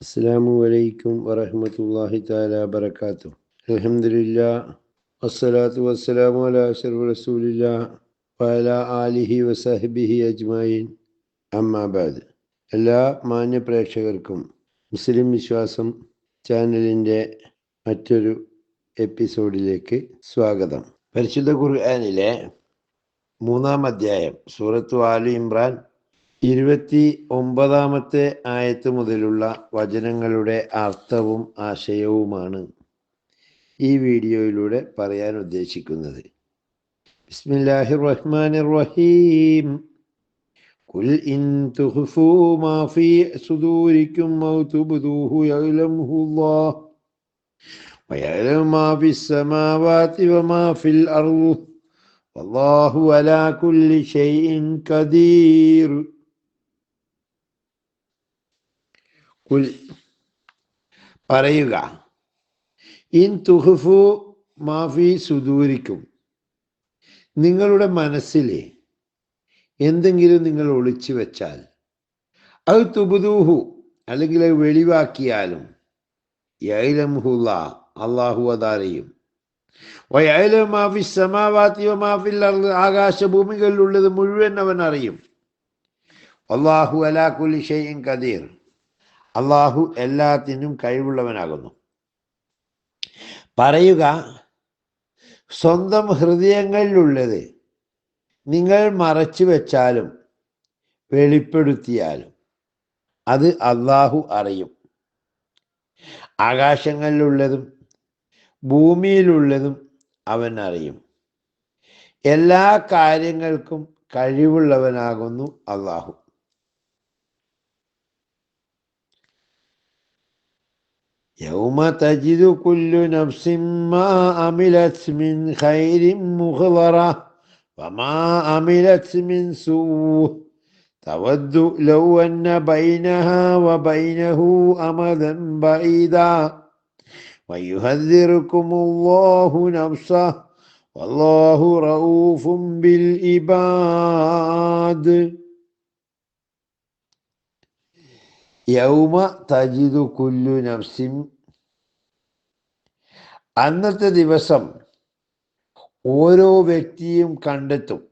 അസ്സാമു അലൈക്കും വറഹമത്തല്ലാഹി താല വബർക്കാത്തു അലഹമില്ല വസ്സലാത്തു വസ്സലാമു അല റസൂലില്ല വല ആലിഹി വസഹബിഹി അജ്മായിൻ അമ്മാബാദ് എല്ലാ മാന്യ പ്രേക്ഷകർക്കും മുസ്ലിം വിശ്വാസം ചാനലിന്റെ മറ്റൊരു എപ്പിസോഡിലേക്ക് സ്വാഗതം. പരിശുദ്ധ ഖുർആാനിലെ മൂന്നാം അധ്യായം സൂറത്തു ആലു ഇമ്രാൻ ഇരുപത്തി ഒമ്പതാമത്തെ ആയത്ത് മുതലുള്ള വചനങ്ങളുടെ അർത്ഥവും ആശയവുമാണ് ഈ വീഡിയോയിലൂടെ പറയാൻ ഉദ്ദേശിക്കുന്നത് ബിസ്മില്ലാഹി റഹ്മാൻ റഹീം قل إن تخفوا ما في صدوركم أو تبدوه يعلمه الله ويعلم ما في السماوات وما في الأرض والله على كل شيء قدير പറയുക. ഇൻ തുഹഫു മാഫി സുദൂരിക്കും. നിങ്ങളുടെ മനസ്സിൽ എന്തെങ്കിലും നിങ്ങൾ ഒളിച്ചു വെച്ചാൽ അത് തുബുദൂഹു അല്ലെങ്കിൽ അത് വെളിവാക്കിയാലും യൈലംഹുല്ല അള്ളാഹു അതാരയും. ആകാശഭൂമികളിലുള്ളത് മുഴുവൻ അവൻ അറിയും. അള്ളാഹു അലാ കുലി കദീർ അള്ളാഹു എല്ലാത്തിനും കഴിവുള്ളവനാകുന്നു. പറയുക സ്വന്തം ഹൃദയങ്ങളിലുള്ളത് നിങ്ങൾ മറച്ചു വെച്ചാലും വെളിപ്പെടുത്തിയാലും അത് അള്ളാഹു അറിയും. ആകാശങ്ങളിലുള്ളതും ഭൂമിയിലുള്ളതും അവൻ അറിയും. എല്ലാ കാര്യങ്ങൾക്കും കഴിവുള്ളവനാകുന്നു അള്ളാഹു. يوم تجد كل نفس ما عملت من خير مخضرة وما عملت من سوء. تود لو أن بينها وبينه أمدا بعيدا. ويهذركم الله نفسه والله رؤوف بالعباد. യൗമ തജിദു കുല്ലു നഫ്സിൻ. അന്നത്തെ ദിവസം ഓരോ വ്യക്തിയും കണ്ടെത്തും.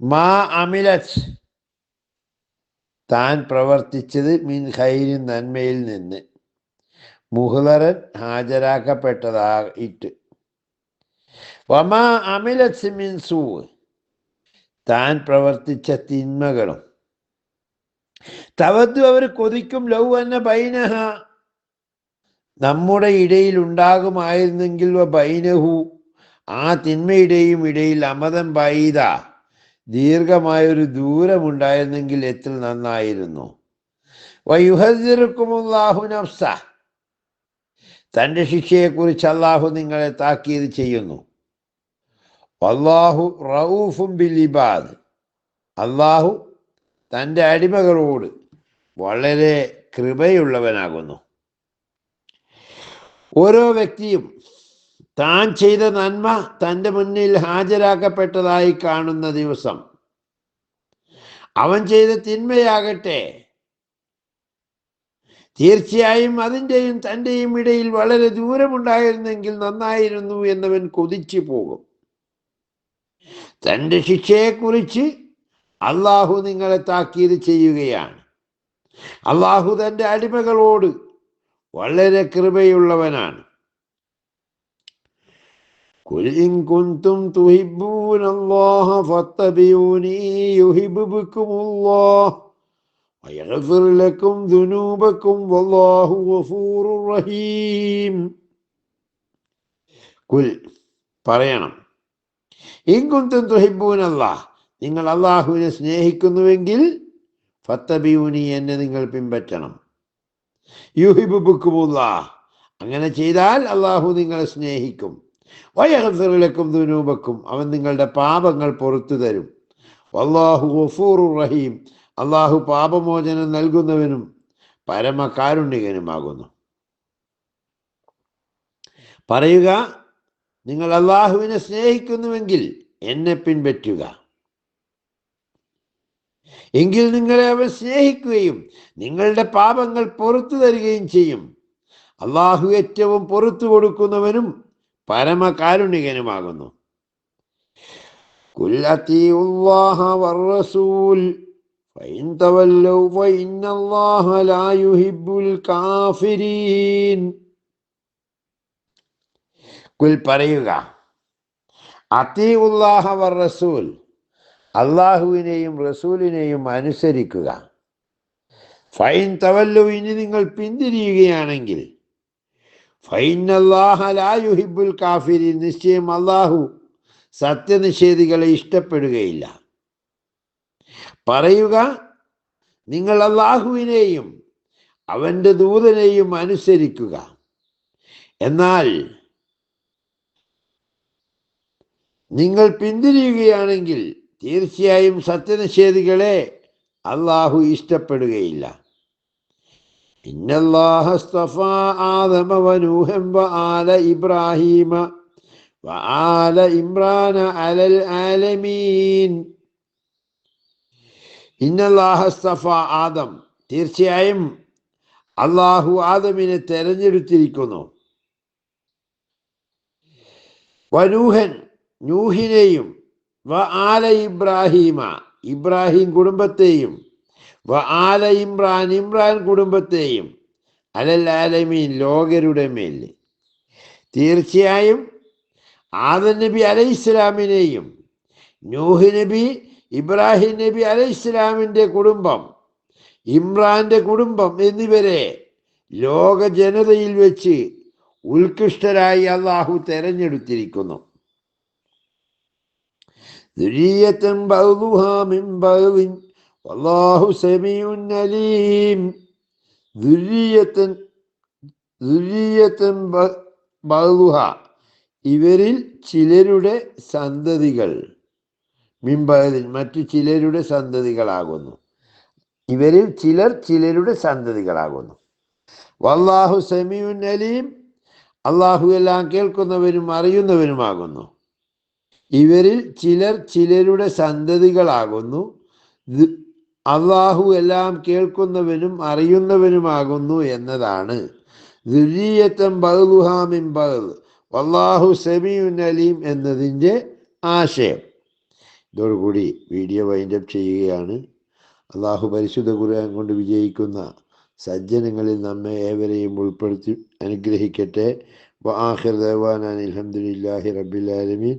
മാ അമിലച്ച് താൻ പ്രവർത്തിച്ചത് മീൻ ഹൈരിൻ നന്മയിൽ നിന്ന്. മുഹ്ലറൻ ഹാജരാക്കപ്പെട്ടതായിട്ട് വമാ അമിലച്ച് മിൻ സൂ താൻ പ്രവർത്തിച്ച തിന്മകളും. തവത്തു അവർ കൊതിക്കും ലൗ എന്ന ബൈനഹ. നമ്മുടെ ഇടയിൽ ഉണ്ടാകുമായിരുന്നെങ്കിൽ ബൈനഹു. ആ തിന്മയുടെയും ഇടയിൽ അമതം ബൈത ദീർഘമായൊരു ദൂരമുണ്ടായിരുന്നെങ്കിൽ എത്ര നന്നായിരുന്നു. വയുഹദിർക്കുമുല്ലാഹു നഫ്സ. തന്റെ ശിക്ഷയെക്കുറിച്ച് അള്ളാഹു നിങ്ങളെ താക്കീത് ചെയ്യുന്നു. അള്ളാഹു റൌഫും ബിൽ ഇബാദ് അള്ളാഹു തന്റെ അടിമകളോട് വളരെ കൃപയുള്ളവനാകുന്നു. ഓരോ വ്യക്തിയും താൻ ചെയ്ത നന്മ തന്റെ മുന്നിൽ ഹാജരാക്കപ്പെട്ടതായി കാണുന്ന ദിവസം അവൻ ചെയ്ത തിന്മയാകട്ടെ തീർച്ചയായും അതിന്റെയും തന്റെയും ഇടയിൽ വളരെ ദൂരമുണ്ടായിരുന്നെങ്കിൽ നന്നായിരുന്നു എന്നവൻ കൊതിച്ചു പോകും. തൻ്റെ ശിക്ഷയെക്കുറിച്ച് അള്ളാഹു നിങ്ങളെ താക്കീത് ചെയ്യുകയാണ് അള്ളാഹു തൻ്റെ അടിമകളോട് വളരെ കൃപയുള്ളവനാണ് قل إن كنتم تحبون الله فاتبعوني يحببكم الله ويغفر لكم ذنوبكم والله غفور رحيم കുൽ പറയണം ഇൻകുന്തും തുഹിബൂൻ അള്ളാഹ് നിങ്ങൾ അള്ളാഹുവിനെ സ്നേഹിക്കുന്നുവെങ്കിൽ ഫത്തബിയൂനി എന്നെ നിങ്ങൾ പിൻപറ്റണം. യുഹിബു ബുക്കുമുള്ള അങ്ങനെ ചെയ്താൽ അള്ളാഹു നിങ്ങളെ സ്നേഹിക്കും. വയഹസറിലേക്കും ദുനൂബക്കും. അവൻ നിങ്ങളുടെ പാപങ്ങൾ പുറത്തു തരും. അള്ളാഹു ഗഫൂറു റഹീം. അള്ളാഹു പാപമോചനം നൽകുന്നവനും പരമകാരുണ്യകനുമാകുന്നു. പറയുക നിങ്ങൾ അള്ളാഹുവിനെ സ്നേഹിക്കുന്നുവെങ്കിൽ എന്നെ പിൻപറ്റുക. എങ്കിൽ നിങ്ങളെ അവൻ സ്നേഹിക്കുകയും നിങ്ങളുടെ പാപങ്ങൾ പുറത്തു തരികയും ചെയ്യും. അള്ളാഹു ഏറ്റവും പുറത്തു കൊടുക്കുന്നവനും പരമകാരുണികനുമാകുന്നു. ഫൈൻ തവല്ലൗ ഫൈൻ ലാ യുഹിബ്ബുൽ കാഫിരീൻ. കുൽ പറയുക. അതീവുല്ലാഹ വർ റസൂൽ. അള്ളാഹുവിനെയും റസൂലിനെയും അനുസരിക്കുക. ഫൈൻ തവല്ലു ഇനി നിങ്ങൾ പിന്തിരിയുകയാണെങ്കിൽ. യുഹിബുൽ കാഫിരി നിശ്ചയം അള്ളാഹു സത്യനിഷേധികളെ ഇഷ്ടപ്പെടുകയില്ല. പറയുക നിങ്ങൾ അള്ളാഹുവിനെയും അവന്റെ ദൂതനെയും അനുസരിക്കുക. എന്നാൽ നിങ്ങൾ പിന്തിരിയുകയാണെങ്കിൽ തീർച്ചയായും സത്യനിഷേധികളെ അള്ളാഹു ഇഷ്ടപ്പെടുകയില്ല. ഇബ്രാഹീമ ആദം തീർച്ചയായും അള്ളാഹു ആദമിനെ തെരഞ്ഞെടുത്തിരിക്കുന്നു. വനൂഹൻ നൂഹിനെയും വ ആല ഇബ്രാഹീമ ഇബ്രാഹിം കുടുംബത്തെയും വ ആല ഇമ്രാൻ ഇമ്രാൻ കുടുംബത്തെയും അലൽ ആലമീൻ ലോകരുടെ മേൽ. തീർച്ചയായും ആദൻ നബി അലൈഹി ഇസ്ലാമിനെയും നൂഹ് നബി ഇബ്രാഹിം നബി അലൈഹി ഇസ്ലാമിന്റെ കുടുംബം ഇമ്രാന്റെ കുടുംബം എന്നിവരെ ലോക ജനതയിൽ വെച്ച് ഉത്കൃഷ്ടരായി അള്ളാഹു തെരഞ്ഞെടുത്തിരിക്കുന്നു. ذرية بعضها من بعض والله سميع عليم ذرية ذرية بعضها ഇവരിൽ ചിലരുടെ സന്തതികൾ മിമ്പതിൽ മറ്റു ചിലരുടെ സന്തതികളാകുന്നു ഇവരിൽ ചിലർ ചിലരുടെ സന്തതികളാകുന്നു വല്ലാഹു സമീഉൻ അലീം അള്ളാഹു എല്ലാം കേൾക്കുന്നവനും അറിയുന്നവനുമാകുന്നു ഇവരിൽ ചിലർ ചിലരുടെ സന്തതികളാകുന്നു. അള്ളാഹു എല്ലാം കേൾക്കുന്നവനും അറിയുന്നവനുമാകുന്നു എന്നതാണ്. ദുരീയത്തം വല്ലാഹു സമീഉൻ അലീം എന്നതിന്റെ ആശയം. ഇതോടുകൂടി വീഡിയോ വൈൻഡപ്പ് ചെയ്യുകയാണ്. അള്ളാഹു പരിശുദ്ധ ഖുർആൻ കൊണ്ട് വിജയിക്കുന്ന സജ്ജനങ്ങളിൽ നമ്മെ ഏവരെയും ഉൾപ്പെടുത്തി അനുഗ്രഹിക്കട്ടെ. ആഹിർ ദേവാനാൻ അൽഹംദുലില്ലാഹി റബ്ബിൽ ആലമീൻ.